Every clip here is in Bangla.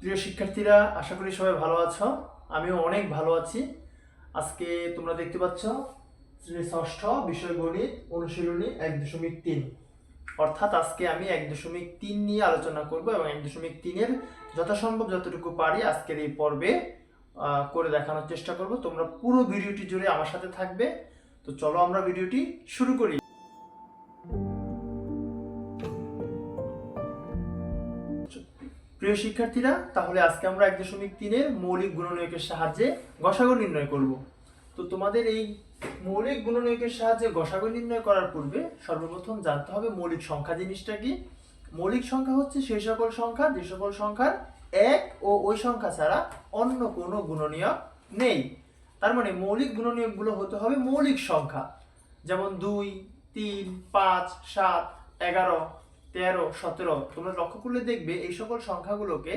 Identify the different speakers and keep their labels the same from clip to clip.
Speaker 1: প্রিয় শিক্ষার্থীরা, আশা করি সবাই ভালো আছো। আমিও অনেক ভালো আছি। আজকে তোমরা দেখতে পাচ্ছ শ্রেণি ষষ্ঠ বিষয় গণিত অনুশীলনী এক দশমিক তিন। অর্থাৎ আজকে আমি এক দশমিক তিন নিয়ে আলোচনা করব এবং এক দশমিক তিনের যথাসম্ভব যতটুকু পারি আজকের এই পর্বে করে দেখানোর চেষ্টা করব। তোমরা পুরো ভিডিওটি জুড়ে আমার সাথে থাকবে। তো চলো আমরা ভিডিওটি শুরু করি। প্রিয় শিক্ষার্থীরা, তাহলে আজকে আমরা এক দশমিক তিনের মৌলিক গুণনীয়কের সাহায্যে গসাগু নির্ণয় করব। তো তোমাদের এই মৌলিক গুণনীয়কের সাহায্যে গসাগু নির্ণয় করার পূর্বে সর্বপ্রথম জানতে হবে মৌলিক সংখ্যা জিনিসটা কি। মৌলিক সংখ্যা হচ্ছে সেই সকল সংখ্যা, যে সকল সংখ্যার এক ও ওই সংখ্যা ছাড়া অন্য কোনো গুণনীয়ক নেই। তার মানে মৌলিক গুণনীয়কগুলো হতে হবে মৌলিক সংখ্যা। যেমন দুই, তিন, পাঁচ, সাত, এগারো তেরো, সতেরো, তোমরা লক্ষ্য করলে দেখবে এই সকল সংখ্যাগুলোকে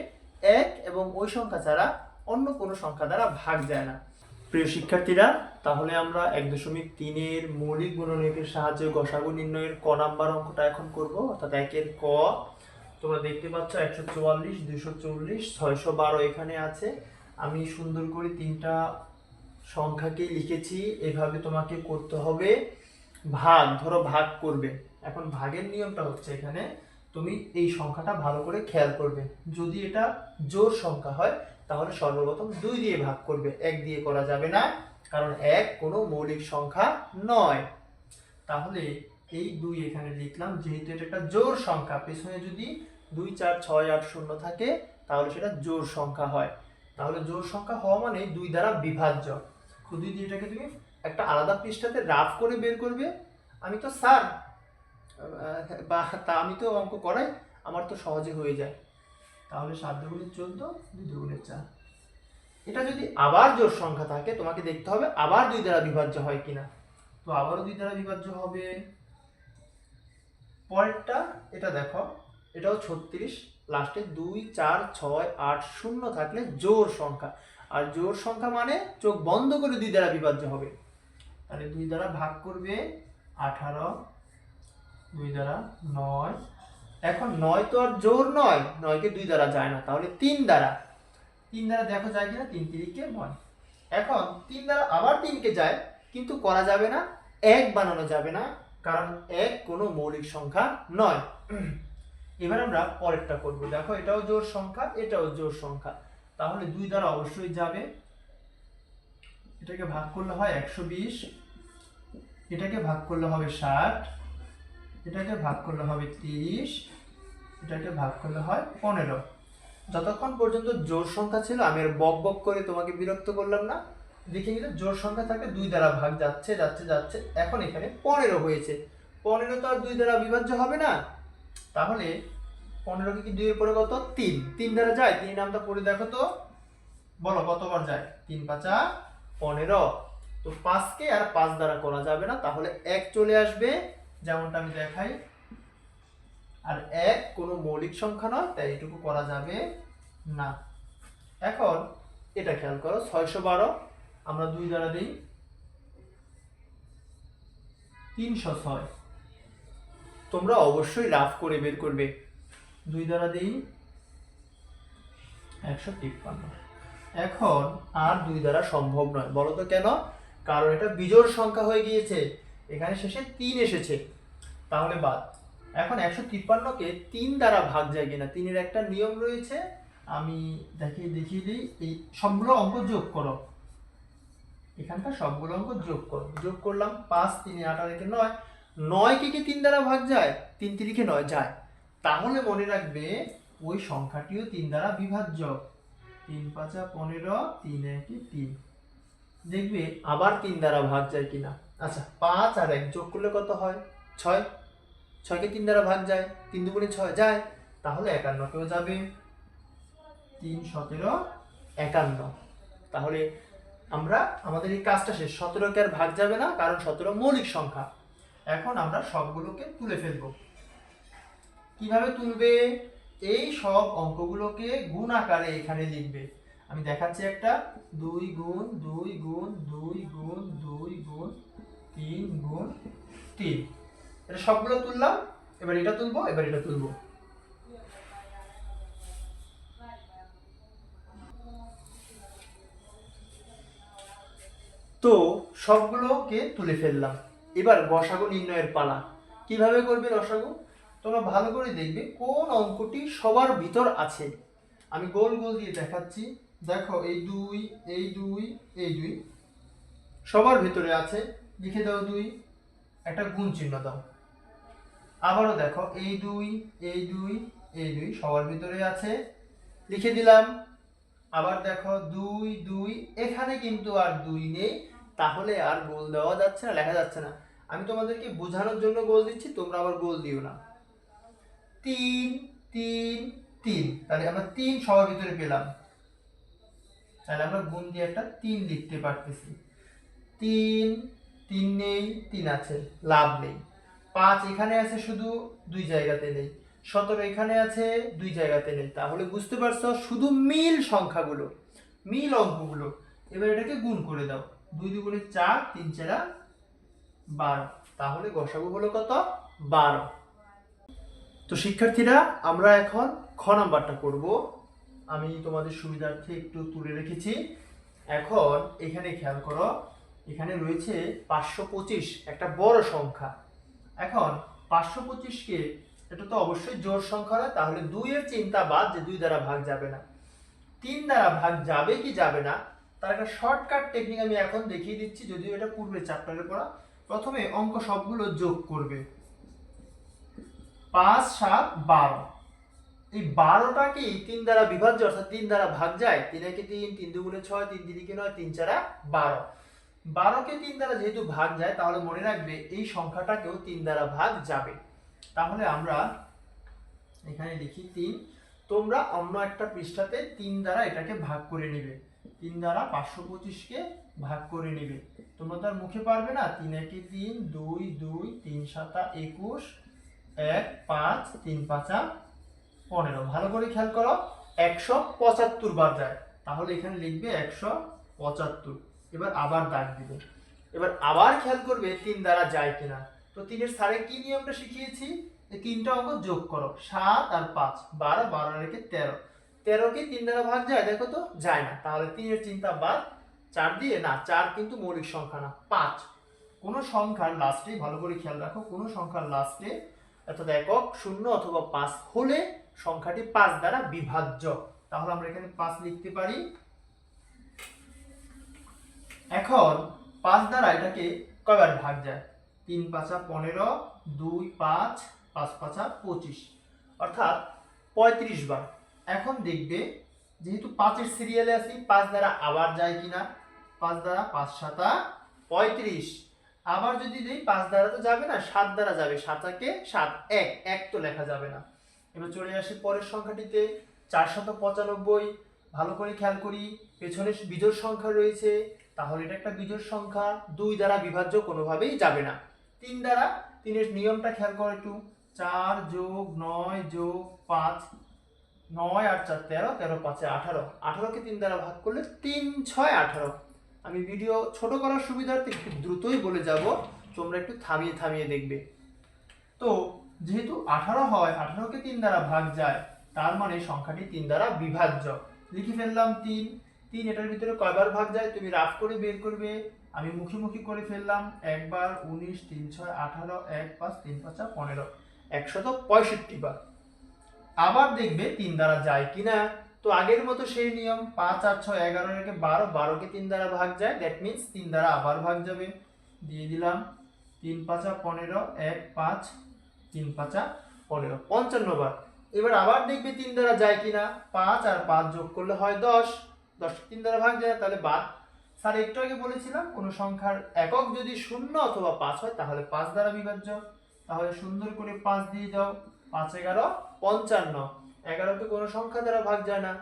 Speaker 1: এক এবং ওই সংখ্যা ছাড়া অন্য কোনো সংখ্যা দ্বারা ভাগ যায় না। প্রিয় শিক্ষার্থীরা, তাহলে আমরা এক দশমিক তিনের মৌলিক গুণনীয়কের সাহায্যে গসাগু নির্ণয়ের ক নাম্বার অঙ্কটা এখন করব, অর্থাৎ একের ক। তোমরা দেখতে পাচ্ছ একশো চুয়াল্লিশ দুশো চল্লিশ, ছয়শো বারো এখানে আছে। আমি সুন্দর করে তিনটা সংখ্যাকে লিখেছি, এভাবে তোমাকে করতে হবে। ভাগ, ধরো ভাগ করবে। এখন ভাগের নিয়মটা হচ্ছে এখানে তুমি এই সংখ্যাটা ভালো করে খেয়াল করবে। যদি এটা জোর সংখ্যা হয়, তাহলে সর্বপ্রথম দুই দিয়ে ভাগ করবে। এক দিয়ে করা যাবে না, কারণ এক কোনো মৌলিক সংখ্যা নয়। তাহলে এই দুই এখানে লিখলাম, যেহেতু এটা একটা জোর সংখ্যা, পেছনে যদি দুই, চার, ছয়, আট, শূন্য থাকে, তাহলে সেটা জোর সংখ্যা হয়। তাহলে জোর সংখ্যা হওয়া মানে দুই দ্বারা বিভাজ্য। দুই দিয়ে এটাকে তুমি একটা আলাদা পৃষ্ঠাতে রাফ করে বের করবে। আমি তো, স্যার, বা, তা আমি তো অঙ্ক করাই, আমার তো সহজে হয়ে যায়। তাহলে সাত দুগুণের চোদ্দ, দুই দুগুণের চার। এটা যদি আবার জোর সংখ্যা থাকে, তোমাকে দেখতে হবে আবার দুই দ্বারা বিভাজ্য হয় কিনা। তো আবারও দুই দ্বারা বিভাজ্য হবে। পরেরটা, এটা দেখো, এটাও ছত্রিশ লাস্টে দুই, চার, ছয়, আট, শূন্য থাকলে জোর সংখ্যা। আর জোর সংখ্যা মানে চোখ বন্ধ করে দুই দ্বারা বিভাজ্য হবে। তাহলে দুই দ্বারা ভাগ করবে আঠারো, দুই দ্বারা নয়। এখন নয় তো আর জোর নয়, নয়কে দুই দ্বারা যায় না, তাহলে তিন দ্বারা। তিন দ্বারা দেখো যায় কিনা, তিন তিরিকে নয়। এখন তিন দ্বারা আবার তিনকে যায়, কিন্তু করা যাবে না, এক বানানো যাবে না, কারণ এক কোনো মৌলিক সংখ্যা নয়। এবার আমরা পরেরটা করব। দেখো এটাও জোর সংখ্যা, এটাও জোর সংখ্যা। তাহলে দুই দ্বারা অবশ্যই যাবে। এটাকে ভাগ করলে হয় একশো বিশ এটাকে ভাগ করলে হবে ষাট, এটাকে ভাগ করলে হবে তিরিশ, এটাকে ভাগ করলে হয় পনেরো। যতক্ষণ পর্যন্ত জোর সংখ্যা ছিল, আমি আর বক বক করে তোমাকে বিরক্ত করলাম না দেখে গেলে জোর সংখ্যা থাকে দুই দ্বারা ভাগ যাচ্ছে যাচ্ছে যাচ্ছে, এখন এখানে পনেরো হয়েছে। পনেরো তো আর দুই দ্বারা বিভাজ্য হবে না। তাহলে পনেরোকে কি দুইয়ের পরে কত? তিন। তিন দ্বারা যায় তিন নামটা পড়ে দেখো তো। বলো কতবার যায়? তিন পাঁচা পনেরো। তো পাঁচকে আর পাঁচ দ্বারা করা যাবে না, তাহলে এক চলে আসবে, যেমনটা আমি দেখাই। আর এক কোনো মৌলিক সংখ্যা নয়, তাই এটুকু করা যাবে না। এখন এটা খেয়াল করো, ছয়শো বারো, আমরা দুই দ্বারা দিই, তিনশো ছয়। তোমরা অবশ্যই রাফ করে বের করবে। দুই দ্বারা দিই, একশো তিপ্পান্ন। এখন আর দুই দ্বারা সম্ভব নয়, বলো তো কেন? কারণ এটা বিজোড় সংখ্যা হয়ে গিয়েছে। এখানে শেষে তিন এসেছে। তাহলে বাদ। এখন একশো তিপ্পান্নকে তিন দ্বারা ভাগ যায় কিনা, তিনের একটা নিয়ম রয়েছে। আমি দেখিয়ে দেখিয়ে দিই, এই সবগুলো অঙ্ক যোগ করো। এখানকার সবগুলো অঙ্ক যোগ করো। যোগ করলাম পাঁচ, তিন আঠারো একে নয়। নয়কে কি তিন দ্বারা ভাগ যায়? তিন তিরিকে নয় যায়। তাহলে মনে রাখবে ওই সংখ্যাটিও তিন দ্বারা বিভাজ্য। তিন পাঁচা পনেরো, তিন একে তিন। দেখবে আবার তিন দ্বারা ভাগ যায় কিনা। আচ্ছা পাঁচ আর এক যোগ করলে কত হয়? ছয়। ছয়কে তিন দ্বারা ভাগ যায়, তিন দুগুণে ছয় যায়, তাহলে একান্নকেও যাবে। তিন সতেরো একান্ন। তাহলে আমরা, আমাদের এই কাজটা শেষ। সতেরোকে আর ভাগ যাবে না, কারণ সতেরো মৌলিক সংখ্যা। এখন আমরা সবগুলোকে তুলে ফেলব। কীভাবে তুলবে? এই সব অঙ্কগুলোকে গুণ আকারে এখানে লিখবে। আমি দেখাচ্ছি একটা। দুই গুণ দুই গুণ দুই গুণ দুই গুণ, তিন গুণ, তিন। এটা সবগুলো তুললাম, এবার এটা তুলবো, এবার এটা তুলবো। তো সবগুলোকে তুলে ফেললাম। এবার বসাগু নির্ণয়ের পালা। কীভাবে করবে রসাগু? তোমরা ভালো করে দেখবে কোন অঙ্কটি সবার ভিতর আছে। আমি গোল গোল দিয়ে দেখাচ্ছি। দেখো, এই দুই এই দুই এই দুই। সবার ভিতরে আছে, লিখে দাও দুই, একটা গুণ চিহ্ন দাও। আবারও দেখো, এই দুই এই দুই এই দুই, সবার ভিতরে আছে, লিখে দিলাম। আবার দেখো, দুই দুই, এখানে কিন্তু আর দুই নেই, তাহলে আর গোল দেওয়া যাচ্ছে না, লেখা যাচ্ছে না। আমি তোমাদেরকে বোঝানোর জন্য গোল দিচ্ছি, তোমরা আবার গোল দিও না। তিন তিন তিন, তাহলে আমরা তিন সবার ভিতরে পেলাম। তাহলে আমরা গুণ দিয়ে একটা তিন লিখতে পারতেছি। তিন তিন নেই, তিন আছে, লাভ নেই। পাঁচ এখানে আছে শুধু দুই জায়গাতে নেই। সতেরো এখানে আছে, দুই জায়গাতে নেই। তাহলে বুঝতে পারছ, শুধু মিল সংখ্যাগুলো, মিল অঙ্কগুলো। এবার এটাকে গুণ করে দাও। দুই দুগুণে চার, তিন চারা বারো। তাহলে গসাগু হলো কত? বারো। তো শিক্ষার্থীরা, আমরা এখন খ নাম্বারটা করব। আমি তোমাদের সুবিধার্থে একটু তুলে রেখেছি। এখন এখানে খেয়াল করো, এখানে রয়েছে পাঁচশো পঁচিশ, একটা বড় সংখ্যা। এখন পাঁচশো পঁচিশকে এটা তো অবশ্যই জোর সংখ্যা না, তাহলে দুইয়ের চিন্তা বাদ যে দুই দ্বারা ভাগ যাবে না। তিন দ্বারা ভাগ যাবে কি যাবে না, তার একটা শর্টকাট টেকনিক আমি এখন দেখিয়ে দিচ্ছি, যদিও এটা পূর্বে চ্যাপ্টারে পড়া। প্রথমে অঙ্ক সবগুলো যোগ করবে। পাঁচ, সাত, বারো। এই বারোটাকে তিন দ্বারা বিভাজ্য, অর্থাৎ তিন দ্বারা ভাগ যায় তিন একে তিন তিন দুগুণে ছয়, তিন তিরিকে নয়, তিন চারা বারো। বারোকে তিন দ্বারা যেহেতু ভাগ যায়, তাহলে মনে রাখবে এই সংখ্যাটাকেও তিন দ্বারা ভাগ যাবে। তাহলে আমরা এখানে লিখি তিন। তোমরা অন্য একটা পৃষ্ঠাতে তিন দ্বারা এটাকে ভাগ করে নিবে। তিন দ্বারা পাঁচশো পঁচিশকে ভাগ করে নিবে। তোমরা তো আর মুখে পারবে না। তিন একে তিন, দুই দুই, তিন সাতা, একুশ, এক, পাঁচ, তিন পাঁচা পনেরো। ভালো করে খেয়াল করো, একশো পঁচাত্তর বার যায়। তাহলে এখানে লিখবে একশো পঁচাত্তর। এবার আবার দাগ দিবে। এবার আবার খেয়াল করবে তিন দ্বারা যায় কিনা। তো তিনের সারে কি নিয়মটা শিখিয়েছি? তিনটা অঙ্ক যোগ করো, সাত আর পাঁচ। বারো বারো রেখে তেরো। তেরোকে তিন দ্বারা ভাগ যায়, দেখো তো, যায় না। তাহলে তিনের চিন্তা বাদ, চার দিয়ে, না, চার কিন্তু মৌলিক সংখ্যা না, পাঁচ। কোনো সংখ্যার লাস্টে ভালো করে খেয়াল রাখো, কোনো সংখ্যার লাস্টে অর্থাৎ একক শূন্য অথবা পাঁচ হলে সংখ্যাটি পাঁচ দ্বারা বিভাজ্য। তাহলে আমরা এখানে পাঁচ লিখতে পারি। এখন পাঁচ দ্বারা এটাকে কয়বার ভাগ যায়? তিন পাঁচা পনেরো, দুই পাঁচ পাঁচ পাঁচা পঁচিশ। অর্থাৎ পঁয়ত্রিশ বার। এখন দেখবে যেহেতু পাঁচের সিরিয়ালে আছি, পাঁচ দ্বারা আবার যায় কিনা? পাঁচ দ্বারা পাঁচ সাতা পঁয়ত্রিশ। আবার যদি দেই পাঁচ দ্বারা তো যাবে না, সাত দ্বারা যাবে। সাতাকে সাত, এক এক তো লেখা যাবে না। এবার চলে আসি পরের সংখ্যাটিতে। চারশত পঁচানব্বই, ভালো করে খেয়াল করি, পেছনে বিজোড় সংখ্যা রয়েছে, তাহলে এটা একটা বিজোড় সংখ্যা। দুই দ্বারা বিভাজ্য কোনোভাবেই যাবে না। তিন দ্বারা, তিনের নিয়মটা খেয়াল করো একটু। চার যোগ নয় যোগ পাঁচ, নয় আর চার তেরো তেরো পাঁচে আঠারো। আঠারোকে তিন দ্বারা ভাগ করলে তিন ছয় আঠারো। আমি ভিডিও ছোট করার সুবিধার্থে একটু দ্রুতই বলে যাব। তোমরা একটু থামিয়ে থামিয়ে দেখবে। তো যেহেতু আঠারো হয়, আঠারোকে তিন দ্বারা ভাগ যায়, তার মানে সংখ্যাটি তিন দ্বারা বিভাজ্য। লিখে ফেললাম তিন। তিন এটার ভিতরে কয়বার ভাগ যায়? তুমি রাফ করে বের করবে। আমি মুখোমুখি করে ফেললাম। একবার উনিশ, তিন, ছয়, আঠারো, এক, পাঁচ, তিন, পাঁচা পনেরো। একশত পঁয়ষট্টি বার। আবার দেখবে তিন দ্বারা যায় কিনা তো আগের মতো সেই নিয়ম, পাঁচ আর ছয়, এগারো রেখে বারো, বারোকে তিন দ্বারা ভাগ যায়। দ্যাট মিন্স তিন দ্বারা আবার ভাগ যাবে। দিয়ে দিলাম। তিন, পাঁচা পনেরো, এক, পাঁচ তিন পাঁচা পনেরো, পঞ্চান্ন বার। এবার আবার দেখবে তিন দ্বারা যায় কিনা। পাঁচ আর পাঁচ যোগ করলে হয় দশ। দশ তিন দ্বারা ভাগ যায়, তাহলে বাদ। স্যার, একটু আগে বলেছিলাম, কোনো সংখ্যার একক যদি শূন্য অথবা পাঁচ হয়, তাহলে পাঁচ দ্বারা বিভাজ্য। তাহলে সুন্দর করে পাঁচ দিয়ে দাও। পাঁচ এগারো, পঞ্চান্ন। এগারোকে কোনো সংখ্যা দ্বারা ভাগ যায় না।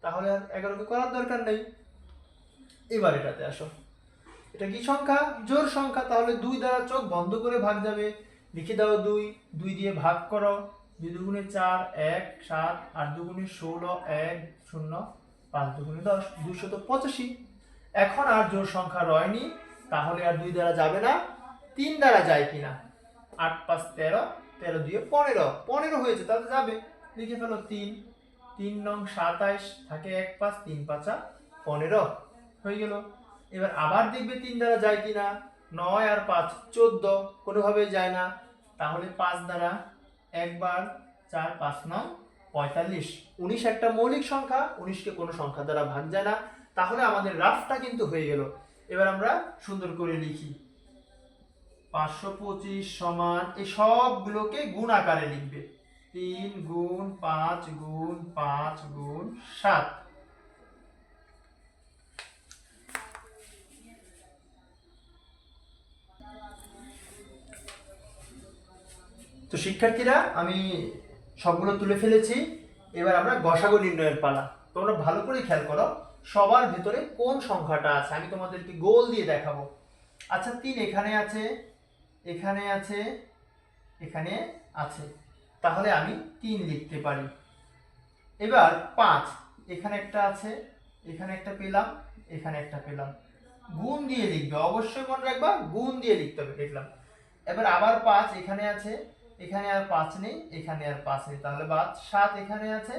Speaker 1: তাহলে এগারোকে করার দরকার নেই। এবার এটাতে আসো। এটা কি সংখ্যা? জোর সংখ্যা। তাহলে দুই দ্বারা চোখ বন্ধ করে ভাগ যাবে। লিখে দাও দুই দুই দিয়ে ভাগ করো। দুই দুগুণে চার, এক, সাত, আট দুগুণে ষোলো, এক, শূন্য, পাঁচ দুগুণে দশ, দুইশত পঁচাশি। এখন আর জোর সংখ্যা রয়নি, তাহলে আর দুই দ্বারা যাবে না, তিন দ্বারা যায় কিনা? আট পাঁচ তেরো তেরো দিয়ে পনেরো পনেরো হয়েছে, তাহলে যাবে। লিখে ফেলো তিন তিন নং সাতাইশ থাকে এক পাঁচ, তিন পাঁচা পনেরো। হয়ে গেল। এবার আবার দেখবে তিন দ্বারা যায় কিনা? নয় আর পাঁচ চোদ্দ কোনোভাবেই যায় না। তাহলে পাঁচ দ্বারা একবার চার পাঁচ নয়, পঁয়তাল্লিশ। উনিশ একটা মৌলিক সংখ্যা, উনিশকে কোনো সংখ্যা দ্বারা ভাগ যায় না। তাহলে আমাদের রাফটা কিন্তু হয়ে গেল। এবার আমরা সুন্দর করে লিখি। পাঁচশো পঁচিশ সমান এই সবগুলোকে গুণ আকারে লিখবে। তিন গুণ পাঁচ গুণ পাঁচ গুণ সাত। তো শিক্ষার্থীরা, আমি সবগুলো তুলে ফেলেছি। এবার আমরা গসাগু নির্ণয়ের পালা। তোমরা ভালো করে খেয়াল করো, সবার ভেতরে কোন সংখ্যাটা আছে? আমি তোমাদেরকে গোল দিয়ে দেখাবো। আচ্ছা তিন এখানে আছে এখানে আছে এখানে আছে। তাহলে আমি তিন লিখতে পারি। এবার পাঁচ, এখানে একটা আছে, এখানে একটা পেলাম, এখানে একটা পেলাম। গুণ দিয়ে লিখবে, অবশ্যই মনে রাখবা, গুণ দিয়ে লিখতে হবে, দেখলাম। এবার আবার পাঁচ, এখানে আছে এখানে আর পাঁচ নেই, এখানে আর পাঁচ নেই। তাহলে বাদ, সাত এখানে আছে,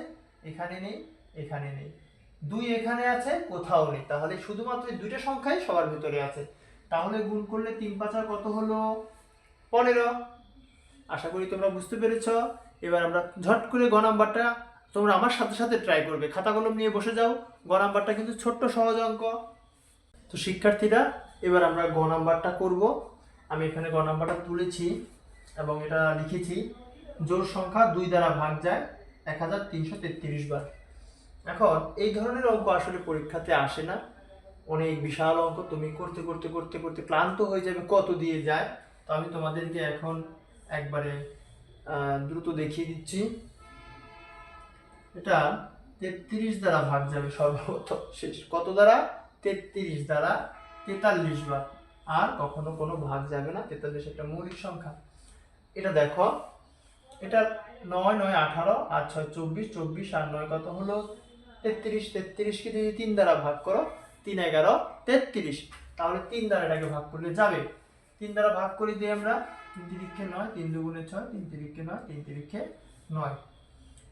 Speaker 1: এখানে নেই এখানে নেই। দুই এখানে আছে, কোথাও নেই। তাহলে শুধুমাত্র এই দুইটা সংখ্যাই সবার ভিতরে আছে। তাহলে গুণ করলে তিন পাঁচা কত হলো? পনেরো। আশা করি তোমরা বুঝতে পেরেছ। এবার আমরা ঝট করে গ নাম্বারটা তোমরা আমার সাথে সাথে ট্রাই করবে। খাতা কলম নিয়ে বসে যাও। গ নাম্বারটা কিন্তু ছোট্ট সহজ অঙ্ক। তো শিক্ষার্থীরা, এবার আমরা গ নাম্বারটা করব। আমি এখানে গ নাম্বারটা তুলেছি। এবং এটা লিখেছি, জোর সংখ্যা দুই দ্বারা ভাগ যায় এক হাজার তিনশো তেত্রিশ বার। এখন, এই ধরনের অঙ্ক আসলে পরীক্ষাতে আসে না। অনেক বিশাল অঙ্ক, তুমি করতে করতে করতে করতে ক্লান্ত হয়ে যাবে, কত দিয়ে যায়। তো আমি তোমাদেরকে এখন একবারে দ্রুত দেখিয়ে দিচ্ছি। এটা তেত্রিশ দ্বারা ভাগ যাবে সর্বপ্রথম, শেষ। কত দ্বারা? তেত্রিশ দ্বারা তেতাল্লিশ বার। আর কখনো কোনো ভাগ যাবে না, তেতাল্লিশ একটা মৌলিক সংখ্যা। এটা দেখো। এটা নয় নয় আঠারো, আর ছয় চব্বিশ চব্বিশ আর নয় কত হলো? তেত্রিশ তেত্রিশকে যদি তিন দ্বারা ভাগ করো, তিন এগারো, তেত্রিশ। তাহলে তিন দ্বারা এটাকে ভাগ করলে যাবে। তিন দ্বারা ভাগ করে দিই আমরা, তিন তিরিক্ষে নয়, তিন দুগুণে ছয়, তিন তিরিক্ষে নয়, তিন তিরিক্ষে নয়।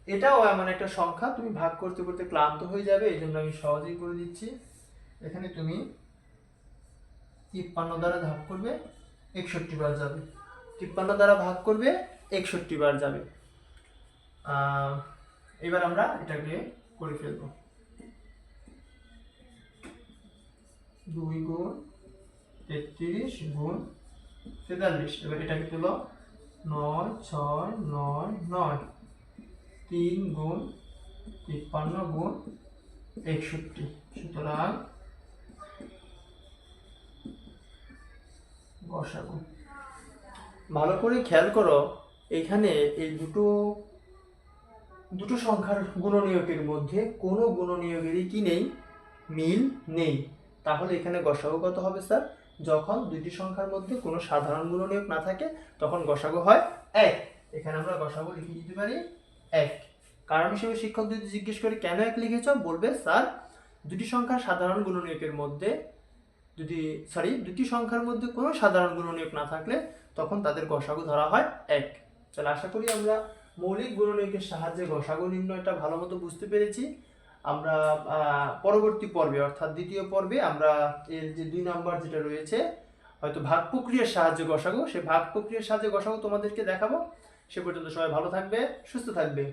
Speaker 1: এটাও এমন একটা সংখ্যা, তুমি ভাগ করতে করতে ক্লান্ত হয়ে যাবে, এই জন্য আমি সহজেই করে দিচ্ছি। এখানে তুমি তিপ্পান্ন দ্বারা ভাগ করবে, একষট্টি বার যাবে। তিপ্পান্ন দ্বারা ভাগ করবে, একষট্টি বার যাবে। এবার আমরা এটাকে করে ফেলব। দুই গুণ তেত্রিশ গুণ তেতাল্লিশ। এবার এটাকে তুলো। নয়, ছয়, নয় নয়। তিন গুণ তিপ্পান্ন গুণ একষট্টি। সুতরাং বসাবো। ভালো করে খেয়াল করো, এখানে এই দুটো দুটো সংখ্যার গুণনীয়কের মধ্যে কোনো গুণনীয়কেরই কি নেই? মিল নেই। তাহলে এখানে গসাগু কত হবে স্যার? যখন দুইটি সংখ্যার মধ্যে কোনো সাধারণ গুণনীয়ক না থাকে, তখন গসাগু হয় এক। এখানে আমরা গসাগু লিখে দিতে পারি এক। কারণ হিসেবে শিক্ষক যদি জিজ্ঞেস করে, কেন এক লিখেছ? বলবে, স্যার, দুটি সংখ্যার সাধারণ গুণনীয়কের মধ্যে যদি সরি দুটি সংখ্যার মধ্যে কোনো সাধারণ গুণনীয়ক না থাকলে তখন তাদের গসাগু ধরা হয় এক। তাহলে আশা করি আমরা মৌলিক গুণনীয়কের সাহায্যে গসাগু নির্ণয়টা ভালো মতো বুঝতে পেরেছি। আমরা পরবর্তী পর্বে, অর্থাৎ দ্বিতীয় পর্বে আমরা এর যে দুই নাম্বার যেটা রয়েছে, হয়তো ভাগ প্রক্রিয়ার সাহায্যে গসাগু, সে ভাগ প্রক্রিয়ার সাহায্যে গসাগু তোমাদেরকে দেখাবো। সে পর্যন্ত সবাই ভালো থাকবে, সুস্থ থাকবে।